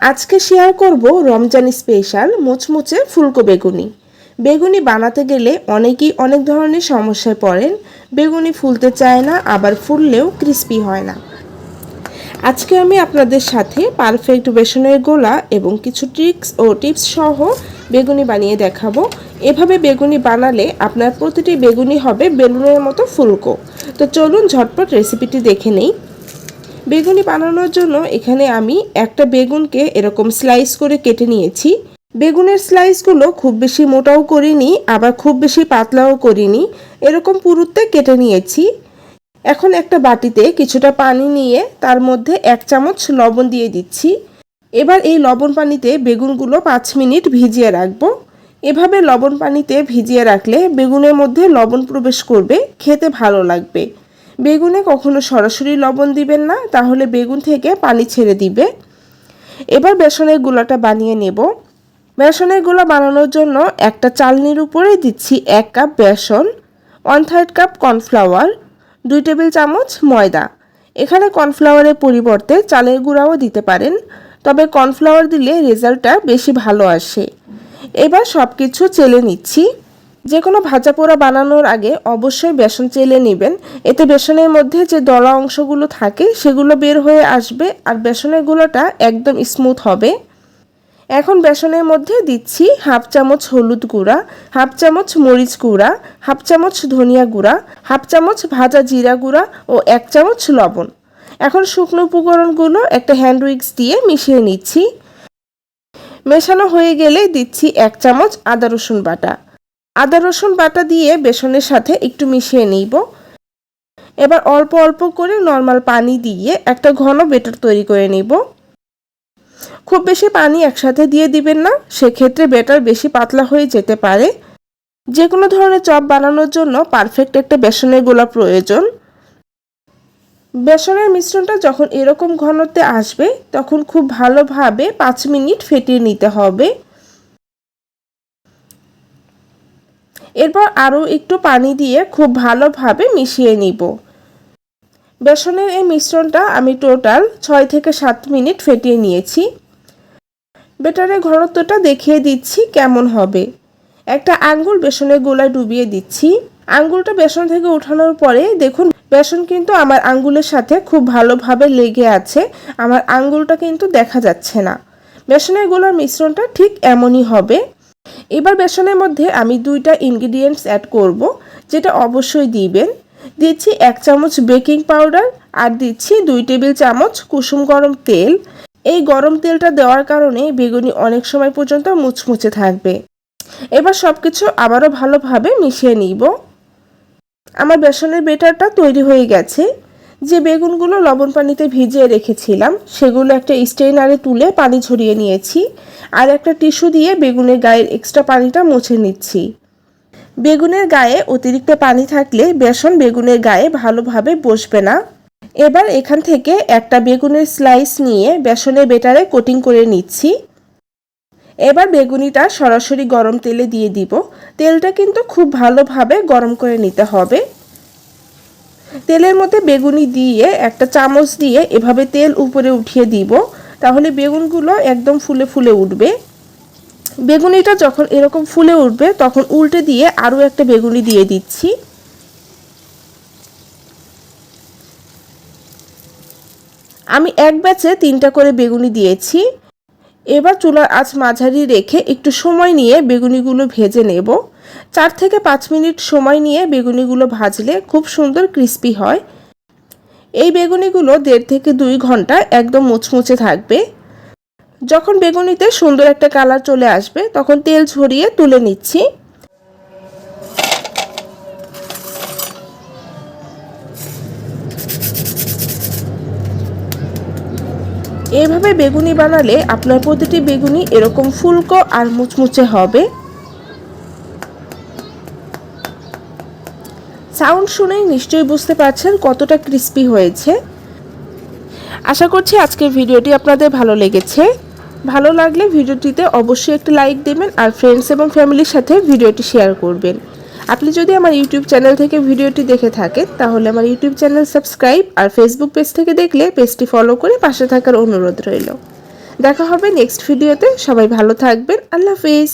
আজকে শেয়ার করব রমজান স্পেশাল মুচমুচে ফুলকো বেগুনি। বেগুনি বানাতে গেলে অনেকেই অনেক ধরনের সমস্যায় পড়েন। বেগুনি ফুলতে চায় না, আবার ফুললেও ক্রিস্পি হয় না। আজকে আমি আপনাদের সাথে পারফেক্ট বেসনের গোলা এবং কিছু ট্রিক্স ও টিপস সহ বেগুনি বানিয়ে দেখাবো। এভাবে বেগুনি বানালে আপনার প্রতিটি বেগুনি হবে বেলুনের মতো ফুলকো। তো চলুন ঝটপট রেসিপিটি দেখে নেই। বেগুনি বানানোর জন্য এখানে আমি একটা বেগুনকে এরকম স্লাইস করে কেটে নিয়েছি। বেগুনের স্লাইসগুলো খুব বেশি মোটাও করিনি, আবার খুব বেশি পাতলাও করিনি। এরকম পুরুত্বে কেটে নিয়েছি। এখন একটা বাটিতে কিছুটা পানি নিয়ে তার মধ্যে এক চামচ লবণ দিয়ে দিচ্ছি। এবার এই লবণ পানিতে বেগুনগুলো পাঁচ মিনিট ভিজিয়ে রাখব। এভাবে লবণ পানিতে ভিজিয়ে রাখলে বেগুনের মধ্যে লবণ প্রবেশ করবে, খেতে ভালো লাগবে। বেগুনে কখনো সরাসরি লবণ দিবেন না, তাহলে বেগুন থেকে পানি ছেড়ে দিবে। এবার বেসনের গুঁড়াটা বানিয়ে নেব। বেসনের গুঁড়া বানানোর জন্য একটা চালনির উপরে দিচ্ছি এক কাপ বেসন ওয়ান থার্ড কাপ কর্নফ্লাওয়ার দুই টেবিল চামচ ময়দা। এখানে কর্নফ্লাওয়ারের পরিবর্তে চালের গুঁড়াও দিতে পারেন, তবে কর্নফ্লাওয়ার দিলে রেজাল্টটা বেশি ভালো আসে। এবার সব কিছু চেলে নিচ্ছি। যে কোনো ভাজা পোড়া বানানোর আগে অবশ্যই বেসন চেলে নেবেন। এতে বেসনের মধ্যে যে দলা অংশগুলো থাকে, সেগুলো বের হয়ে আসবে আর বেসনের গুঁড়োটা একদম স্মুথ হবে। এখন বেসনের মধ্যে দিচ্ছি হাফ চামচ হলুদ গুঁড়া, হাফ চামচ মরিচ গুঁড়া, হাফ চামচ ধনিয়া গুঁড়া, হাফ চামচ ভাজা জিরা গুঁড়া ও এক চামচ লবণ। এখন শুকনো উপকরণগুলো একটা হ্যান্ড উইক্স দিয়ে মিশিয়ে নিচ্ছি। মেশানো হয়ে গেলে দিচ্ছি এক চামচ আদা রসুন বাটা। আদা, রসুন বাটা দিয়ে বেসনের সাথে একটু মিশিয়ে নিব। এবার অল্প অল্প করে নর্মাল পানি দিয়ে একটা ঘন বেটার তৈরি করে নিব। খুব বেশি পানি একসাথে দিয়ে দিবেন না, সেক্ষেত্রে বেটার বেশি পাতলা হয়ে যেতে পারে। যে কোনো ধরনের চপ বানানোর জন্য পারফেক্ট একটা বেসনের গোলা প্রয়োজন। বেসনের মিশ্রণটা যখন এরকম ঘনত্বে আসবে, তখন খুব ভালোভাবে পাঁচ মিনিট ফেটিয়ে নিতে হবে। এরপর আরও একটু পানি দিয়ে খুব ভালোভাবে মিশিয়ে নিব। বেসনের এই মিশ্রণটা আমি টোটাল ছয় থেকে সাত মিনিট ফেটিয়ে নিয়েছি। বেটারের ঘনত্বটা দেখিয়ে দিচ্ছি কেমন হবে। একটা আঙ্গুল বেসনের গোলায় ডুবিয়ে দিচ্ছি। আঙ্গুলটা বেসন থেকে উঠানোর পরে দেখুন, বেসন কিন্তু আমার আঙ্গুলের সাথে খুব ভালোভাবে লেগে আছে। আমার আঙ্গুলটা কিন্তু দেখা যাচ্ছে না। বেসনের গোলার মিশ্রণটা ঠিক এমনই হবে। এবার বেসনের মধ্যে আমি দুইটা ইনগ্রিডিয়েন্টস অ্যাড করব, যেটা অবশ্যই দিবেন। দিচ্ছি এক চামচ বেকিং পাউডার আর দিচ্ছি দুই টেবিল চামচ কুসুম গরম তেল। এই গরম তেলটা দেওয়ার কারণে বেগুনি অনেক সময় পর্যন্ত মুচমুচে থাকবে। এবার সব কিছু আবারও ভালোভাবে মিশিয়ে নিব। আমার বেসনের বেটারটা তৈরি হয়ে গেছে। যে বেগুনগুলো লবণ পানিতে ভিজিয়ে রেখেছিলাম, সেগুলো একটা স্টেইনারে তুলে পানি ঝরিয়ে নিয়েছি আর একটা টিস্যু দিয়ে বেগুনের গায়ের এক্সট্রা পানিটা মুছে নিচ্ছি। বেগুনের গায়ে অতিরিক্ত পানি থাকলে বেসন বেগুনের গায়ে ভালোভাবে বসবে না। এবার এখান থেকে একটা বেগুনের স্লাইস নিয়ে বেসনের বেটারে কোটিং করে নিচ্ছি। এবার বেগুনিটা সরাসরি গরম তেলে দিয়ে দিব। তেলটা কিন্তু খুব ভালোভাবে গরম করে নিতে হবে। তেলের মধ্যে বেগুনি দিয়ে একটা চামচ দিয়ে এভাবে তেল উপরে উঠিয়ে দিব। তাহলে বেগুনগুলো একদম ফুলে ফুলে উঠবে। বেগুনিটা যখন এরকম ফুলে উঠবে, তখন উল্টে দিয়ে আরও একটা বেগুনি দিয়ে দিচ্ছি। আমি এক ব্যাচে তিনটা করে বেগুনি দিয়েছি। এবার চুলার আঁচ মাঝারি রেখে একটু সময় নিয়ে বেগুনিগুলো ভেজে নেব। চার থেকে পাঁচ মিনিট সময় নিয়ে বেগুনিগুলো ভাজলে খুব সুন্দর ক্রিস্পি হয়। এই বেগুনিগুলো দেড় থেকে দুই ঘণ্টা একদম মুচমুচে থাকবে। যখন বেগুনিতে সুন্দর একটা কালার চলে আসবে, তখন তেল ঝরিয়ে তুলে নিচ্ছি। এভাবে বেগুনি বানালে আপনার প্রতিটি বেগুনি এরকম ফুলকো আর মুচমুচে হবে। সাউন্ড শুনেই নিশ্চয়ই বুঝতে পারছেন কতটা ক্রিস্পি হয়েছে। আশা করছি আজকের ভিডিওটি আপনাদের ভালো লেগেছে। ভালো লাগলে ভিডিওটিতে অবশ্যই একটি লাইক দেবেন আর ফ্রেন্ডস এবং ফ্যামিলির সাথে ভিডিওটি শেয়ার করবেন। আপনি যদি আমার ইউটিউব চ্যানেল থেকে ভিডিওটি দেখে থাকেন, তাহলে আমার ইউটিউব চ্যানেল সাবস্ক্রাইব আর ফেসবুক পেজ থেকে দেখলে পেজটি ফলো করে পাশে থাকার অনুরোধ রইল। দেখা হবে নেক্সট ভিডিওতে। সবাই ভালো থাকবেন। আল্লাহ হাফিজ।